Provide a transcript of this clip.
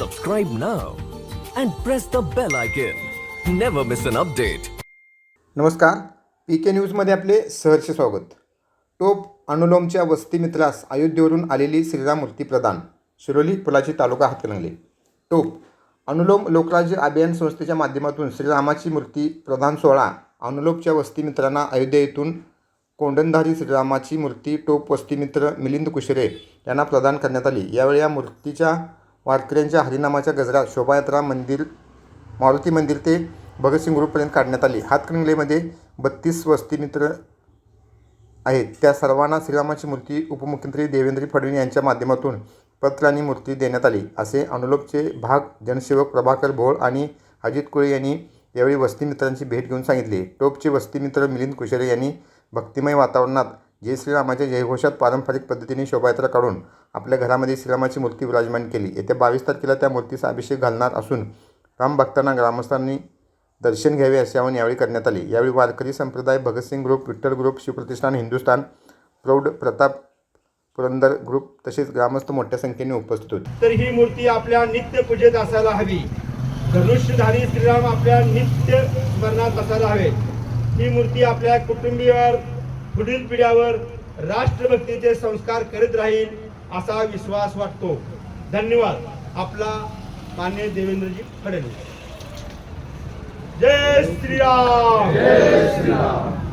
subscribe now and press the bell icon. Never miss an update. नमस्कार P K न्यूजमध्ये आपले सहर्ष स्वागत टोप अनुलोमच्या वस्तीमित्रास अयोध्येवरून आलेली श्रीराम मूर्ती प्रदान शिरोली पुलाची तालुका हातकणंगले टोप अनुलोम लोकराज्य अभियान संस्थेच्या माध्यमातून श्रीरामाची मूर्ती प्रधान सोहळा अनुलोमच्या वस्तीमित्रांना अयोध्या येथून कोंडणधारी श्रीरामाची मूर्ती टोप वस्तीमित्र मिलिंद कुशरे यांना प्रदान करण्यात आली यावेळी या मूर्तीच्या वारकऱ्यांच्या हरिनामाच्या गजरात शोभायात्रा मंदिर मारुती मंदिर ते भगतसिंग रोडपर्यंत काढण्यात आली. हातकणंगलेमध्ये बत्तीस वस्तीमित्र आहेत. त्या सर्वांना श्रीरामाची मूर्ती उपमुख्यमंत्री देवेंद्र फडणवीस यांच्या माध्यमातून पत्र आणि मूर्ती देण्यात आली. असे अनुलोकचे भाग जनसेवक प्रभाकर भोळ आणि अजित कुळे यांनी यावेळी वस्तीमित्रांची भेट घेऊन सांगितले. टोपचे वस्तीमित्र मिलिंद कुशरे यांनी भक्तिमय वातावरणात जय श्रीरामाच्या जयघोषात पारंपरिक पद्धतीने शोभायात्रा काढून आपल्या घरामध्ये श्रीरामाची मूर्ती विराजमान केली. येत्या बावीस तारखेला त्या मूर्तीचा अभिषेक घालणार असून रामभक्तांना ग्रामस्थांनी दर्शन घ्यावे असे आवाहन यावेळी करण्यात आले. यावेळी वारकरी संप्रदाय भगतसिंग ग्रुप विठ्ठल ग्रुप शिवप्रतिष्ठान हिंदुस्थान प्रौढ प्रताप पुरंदर ग्रुप तसेच ग्रामस्थ मोठ्या संख्येने उपस्थित होते. तर ही मूर्ती आपल्या नित्य पूजेत असायला हवी. धनुष्यधारी श्रीराम आपल्या नित्य स्मरणात असायला हवे. ही मूर्ती आपल्या कुटुंबीयावर पुढील पिढ्यावर राष्ट्रभक्तीचे संस्कार करीत राहील असा विश्वास वाटतो. धन्यवाद. आपला मान्य देवेंद्रजी फडणवीस. जय श्रीराम. जय श्रीराम.